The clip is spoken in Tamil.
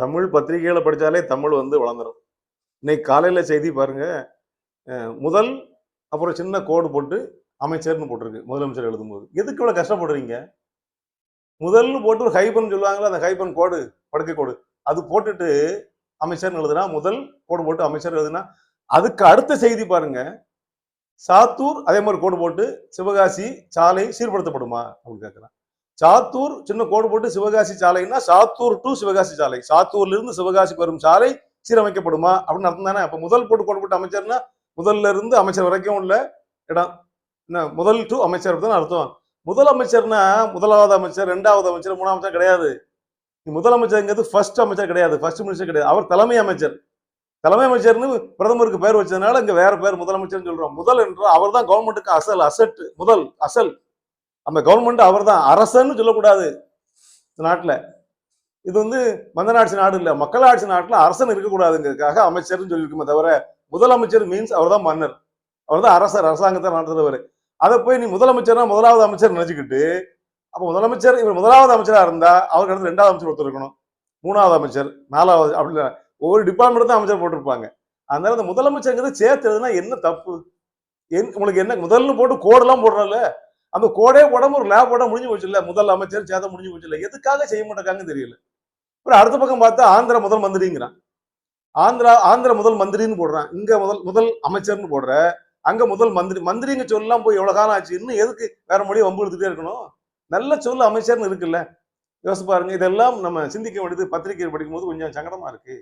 தமிழ் பத்திரிகைகளை படித்தாலே தமிழ் வந்து வளர்ந்துரும். இன்னைக்கு காலையில் செய்தி பாருங்க. முதல் அப்புறம் சின்ன கோடு போட்டு அமைச்சர்னு போட்டிருக்கு முதலமைச்சர் எழுதும்போது. எதுக்கு இவ்வளோ கஷ்டப்படுறீங்க? முதல்னு போட்டு ஒரு ஹைபன் சொல்லுவாங்களா அந்த ஹைபன் கோடு படுக்கை கோடு அது போட்டுட்டு அமைச்சர்னு எழுதுனா முதல் கோடு போட்டு அமைச்சர் எழுதுனா அதுக்கு அடுத்த செய்தி பாருங்க. சாத்தூர் அதே மாதிரி கோடு போட்டு சிவகாசி சாலை சீர்படுத்தப்படுமா? அப்படின்னு கேட்குறான் சாத்தூர் சின்ன கோடு போட்டு சிவகாசி சாலைன்னா சாத்தூர் டு சிவகாசி சாலை. சாத்தூர்ல இருந்து சிவகாசிக்கு வரும் சாலை சீரமைக்கப்படுமா? அப்படின்னு அர்த்தம் தானே? அப்ப முதல் போட்டு கோடு போட்டு அமைச்சர்னா முதல்ல இருந்து அமைச்சர் வரைக்கும் உள்ள இடம். என்ன? முதல் டு அமைச்சர் தான் அர்த்தம். முதல் அமைச்சர்னா முதலாவது அமைச்சர் ரெண்டாவது அமைச்சர் மூணாவது அமைச்சர் கிடையாது. முதலமைச்சருங்கிறது ஃபர்ஸ்ட் அமைச்சர் கிடையாது. ஃபர்ஸ்ட் மினிஸ்டர் கிடையாது. அவர் தலைமை அமைச்சர். தலைமை அமைச்சர்னு பிரதமருக்கு பேர் வச்சதுனால இங்க வேற பேர் முதலமைச்சர்னு சொல்றோம். முதல் என்றால் அவர் தான் கவர்மெண்ட்டுக்கு அசல் அசட் முதல் அசல். நம்ம கவர்மெண்ட் அவர் தான் அரசன்னு சொல்லக்கூடாது. இந்த நாட்டில். இது வந்து மந்தனாட்சி நாடு இல்லை. மக்களாட்சி நாட்டில் அரசன் இருக்கக்கூடாதுங்கிறதுக்காக அமைச்சர்னு சொல்லியிருக்குமே தவிர முதலமைச்சர் மீன்ஸ் அவர் தான் மன்னர். அவர் தான் அரசர். அரசாங்கத்தை நடத்துறவர். அதை போய் நீ முதலமைச்சர்னா முதலாவது அமைச்சர் நினைச்சுக்கிட்டு அப்போ முதலமைச்சர் இவர் முதலாவது அமைச்சராக இருந்தால் அவருக்கு அடுத்து ரெண்டாவது அமைச்சர் ஒருத்தர் இருக்கணும். மூணாவது அமைச்சர் நாலாவது அப்படி ஒவ்வொரு டிபார்ட்மெண்ட் தான் அமைச்சர் போட்டிருப்பாங்க. அதனால அந்த முதலமைச்சருங்கிறது சேர்த்துறதுனா என்ன தப்பு? என் உங்களுக்கு என்ன முதல்ல போட்டு கோடெல்லாம் போடுறல அந்த கோடே உடம்பு ஒரு லேப் போட முடிஞ்சு போச்சு இல்லை. முதல் அமைச்சர் சேதம் முடிஞ்சு போச்சு இல்லை. எதுக்காக செய்ய மாட்டாங்கன்னு தெரியல. அப்புறம் அடுத்த பக்கம் பார்த்தா ஆந்திர முதல் மந்திரிங்கிறான். ஆந்திரா ஆந்திர முதல் மந்திரின்னு போடுறான். இங்க முதல் முதல் அமைச்சர்னு போடுற. அங்க முதல் மந்திரி மந்திரிங்க சொல்லலாம் போய் எவ்வளவு காலம் ஆச்சு? இன்னும் எதுக்கு வேற மொழியை வம்புழுத்துட்டே இருக்கணும்? நல்ல சொல்லு அமைச்சர்னு இருக்குல்ல. யோசிச்சு பாருங்க. இதெல்லாம் நம்ம சிந்திக்க வேண்டியது பத்திரிகை படிக்கும் போது கொஞ்சம் சங்கடமா இருக்கு.